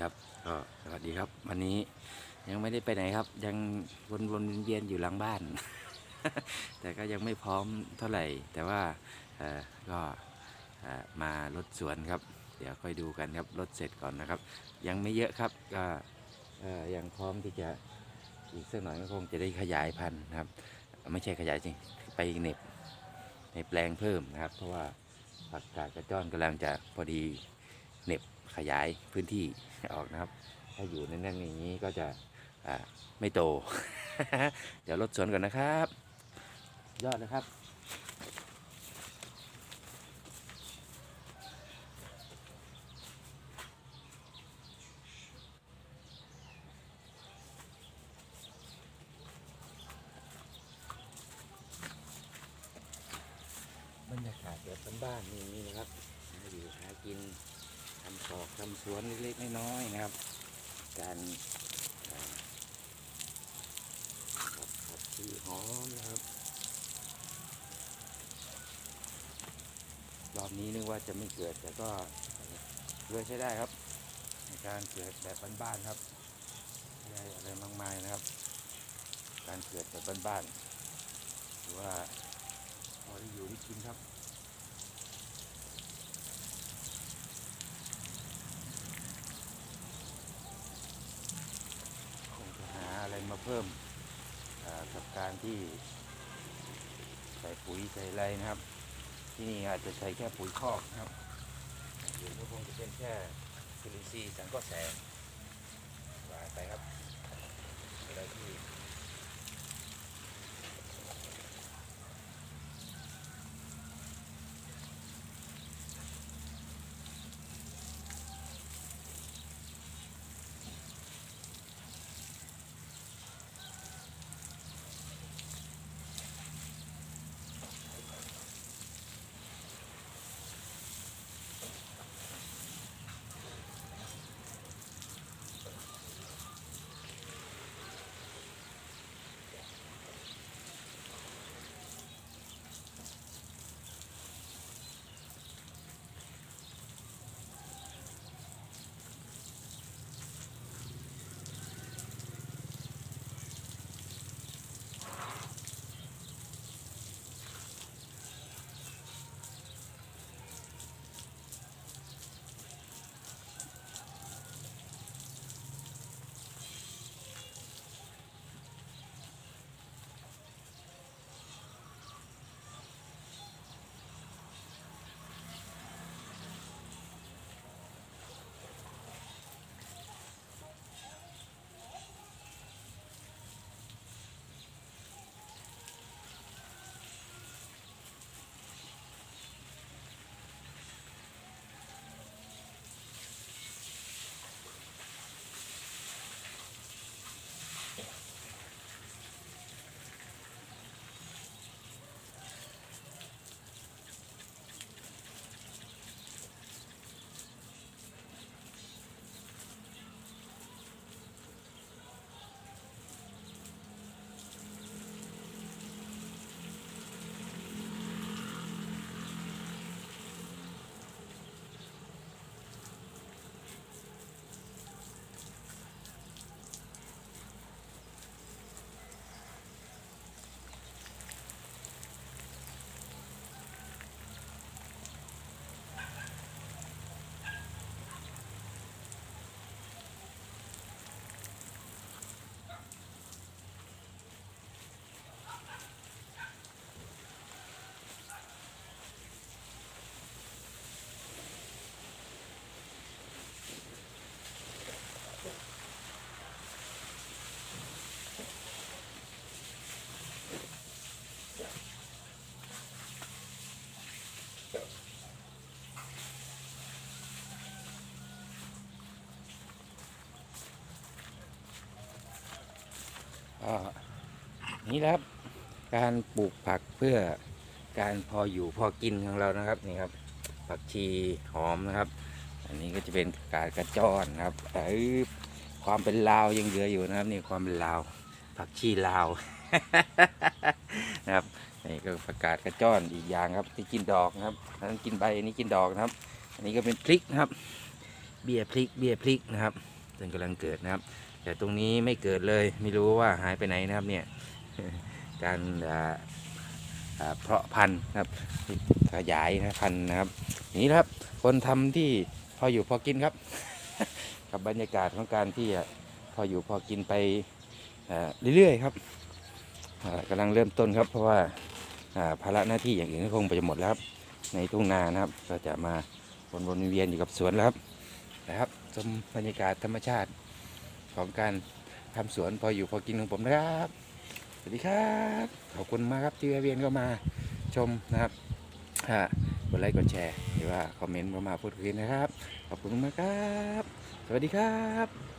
ครับก็สวัสดีครับ วันนี้ยังไม่ได้ไปไหนครับ ยังวนวนๆเวียนๆอยู่หลังบ้าน แต่ก็ยังไม่พร้อมเท่าไหร่ แต่ว่าก็มารถสวนครับ เดี๋ยวค่อยดูกันครับรถเสร็จก่อนนะครับ ยังไม่เยอะครับก็ยังพร้อมที่จะอีกสักหน่อยก็คงจะได้ขยายพันธุ์นะครับ ไม่ใช่ขยายจริงไปเน็บในแปลงเพิ่มนะครับ เพราะว่าผักกาดกระจ้อนกำลังจะพอดีเน็บ ขยายพื้นที่ออกนะครับ ถ้าอยู่แน่นๆอย่างนี้ก็จะไม่โต เดี๋ยวลดสวนก่อนนะครับ ยอดนะครับบรรยากาศแบบบ้านๆอย่างนี้นะครับหาอยู่หากิน ทำปอกทำสวนเล็กๆน้อยๆนะครับ การอ่าผัดผัดชีหอมนะครับ รอบนี้นึกว่าจะไม่เกิดแต่ก็เลือใช้ได้ครับ ในการเกิดแบบบ้านๆครับไม่ได้อะไรมากมายนะครับ การเกิดแบบบ้านๆหรือว่าพอได้อยู่ได้กินครับ คงจะหาอะไรมาเพิ่มอ่ากับการ ที่ ใส่ปุ๋ยใส่อะไรนะครับ ที่นี่อาจจะใช้แค่ปุ๋ยคอกนะครับหรือื่นก็คงจะเป็นแค่จุลินทรีย์สังเคราะห์แสงว่าไปครับ ก็นี่ครับ การปลูกผักเพื่อการพออยู่พอกินของเรานะครับนี่ครับ ผักชีหอมนะครับ อันนี้ก็จะเป็นกาดกระจอนครับแต่ความเป็นลาวยังเหลืออยู่นะครับ นี่ความเป็นลาว ผักชีลาวนะครับนี่ก็ประกาศกระจ้อนอีกอย่างครับที่กินดอกนะครับนั้นกินใบอันนี้กินดอกนะครับ อันนี้ก็เป็นพริกนะครับ เบี้ยพลิกเบี้ยพลิกนะครับซึ่งกำลังเกิดนะครับ แต่ตรงนี้ไม่เกิดเลยไม่รู้ว่าหายไปไหนนะครับเนี่ยการอ่าเพาะพันธุ์นะครับขยายนะพันธุ์นะครับ นี่ครับคนทำที่พออยู่พอกินครับ กับบรรยากาศของการที่พออยู่พอกินไปเอ่อเรื่อยๆครับอ่ากำลังเริ่มต้นครับ เพราะว่าอ่าภาระหน้าที่อย่างอื่นก็คงไปหมดแล้วครับ ในทุ่งนานะครับ ก็จะมาวนๆเวียนอยู่กับสวนแล้วครับนะครับชมบรรยากาศธรรมชาติ ของการทำสวนพออยู่พอกินของผมนะครับ สวัสดีครับ ขอบคุณมากครับที่แวะเวียนเข้ามาชมนะครับกดไลค์กดแชร์หรือว่าคอมเมนต์เข้ามาพูดคุยนะครับ ขอบคุณมากครับ สวัสดีครับ